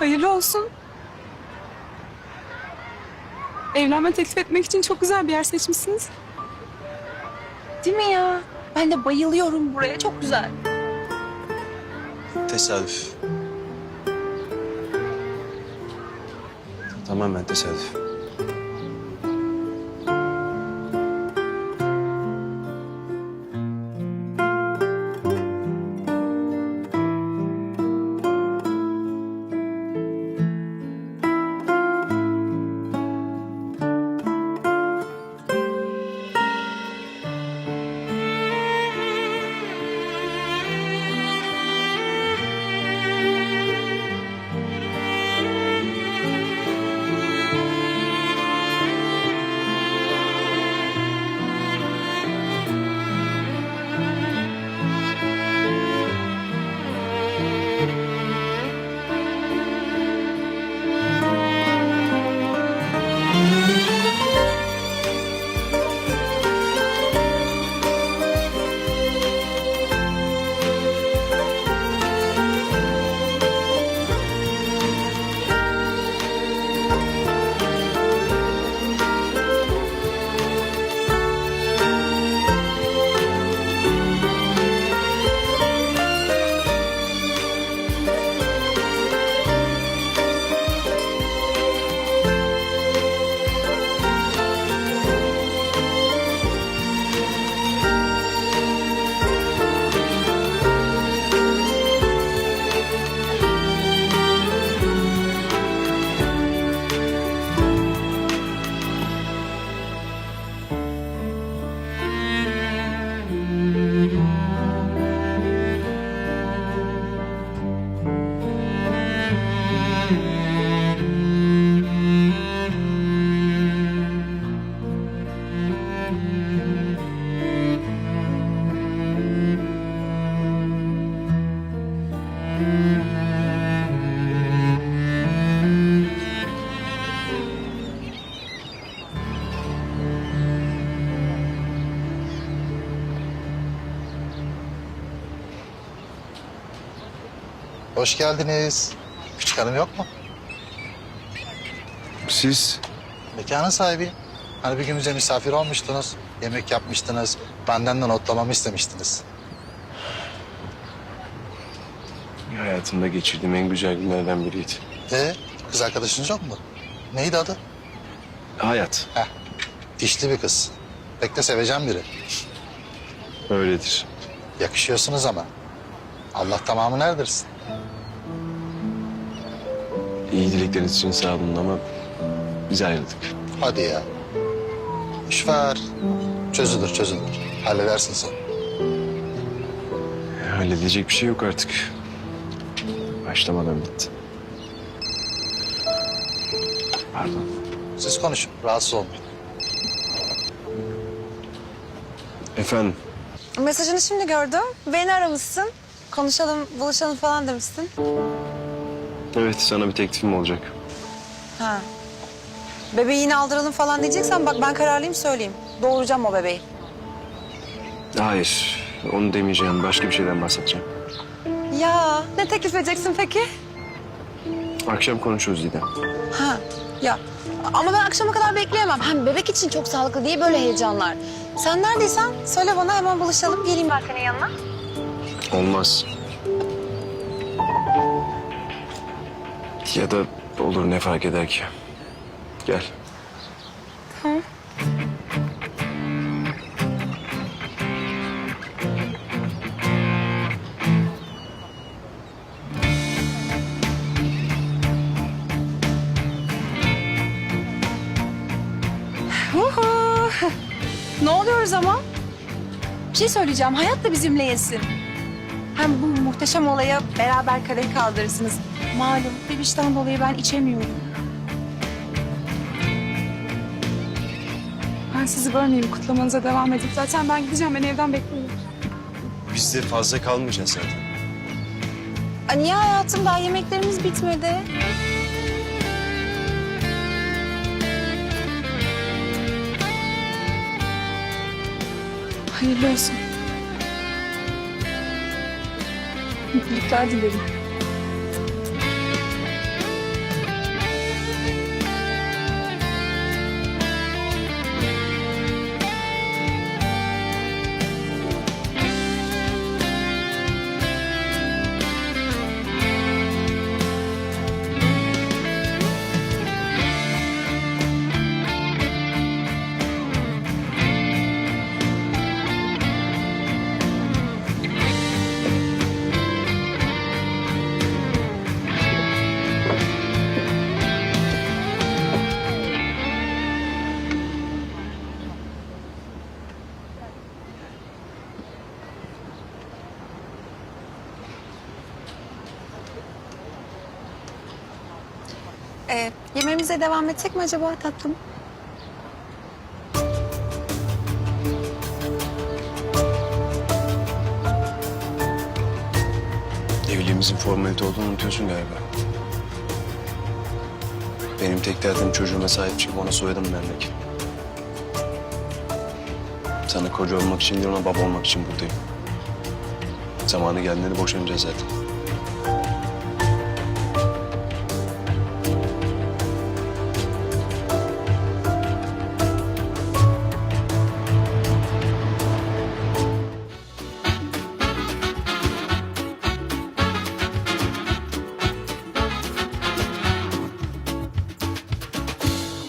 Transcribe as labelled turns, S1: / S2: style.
S1: Hayırlı olsun. Evlenme teklif etmek için çok güzel bir yer seçmişsiniz. Değil mi ya? Ben de bayılıyorum buraya. Çok güzel.
S2: Tesadüf. Tamamen tesadüf.
S3: Hoş geldiniz. Küçük hanım yok mu?
S2: Siz
S3: Mekanın sahibi. Hani bir gün bize misafir olmuştunuz. Yemek yapmıştınız. Benden de notlamamı istemiştiniz.
S2: hayatımda geçirdiğim en güzel günlerden biriydi.
S3: E kız arkadaşınız yok mu? Neydi adı?
S2: Hayat
S3: Heh, dişli bir kız. Pek de seveceğim biri.
S2: öyledir.
S3: Yakışıyorsunuz ama. Allah tamamını erdirsin.
S2: İyi dilekleriniz için sağ olun ama biz ayrıldık.
S3: Hadi ya. İş var. Çözülür çözülür. Halledersin sen.
S2: Halledecek bir şey yok artık. Başlamadan bitti. Pardon.
S3: Siz konuşun. Rahatsız olmayın.
S2: Efendim,
S4: Mesajını şimdi gördüm. Beni aramışsın. Konuşalım, buluşalım falan demişsin.
S2: evet sana bir teklifim olacak.
S4: Ha. Bebeği yine aldıralım falan diyeceksen bak ben kararlıyım söyleyeyim. Doğuracağım o bebeği.
S2: Hayır, onu demeyeceğim. Başka bir şeyden bahsedeceğim.
S4: Ya ne teklif edeceksin peki?
S2: Akşam konuşuruz Didem.
S4: Ha. Ya ama ben akşama kadar bekleyemem. Hem bebek için çok sağlıklı diye böyle heyecanlar. Sen neredeysen söyle bana hemen buluşalım. Geleyim ben senin yanına.
S2: Olmaz. Ya da olur ne fark eder ki? Gel.
S4: Huhu. ne oluyoruz ama? Bir şey söyleyeceğim. Hayat da bizimle yesin. Hem bu muhteşem olaya beraber kadeh kaldırırsınız. Malum bebişten dolayı ben içemiyorum.
S1: Ben sizi bölmeyeyim. Kutlamanıza devam edin. Zaten ben gideceğim. Beni evden bekleyin.
S2: Biz de fazla kalmayacağız zaten.
S4: Aa, niye hayatım daha yemeklerimiz bitmedi?
S1: Hayırlı olsun. Mutluluklar dilerim.
S4: Ee, yemeğimize devam etsek mi acaba tatlım?
S2: Evliliğimizin formalite olduğunu unutuyorsun galiba. Benim tek derdim çocuğuma sahip çıkıp ona soyadımı vermek. Sana koca olmak için değil ona baba olmak için buradayım. Zamanı geldiğinde de boşanacağız zaten.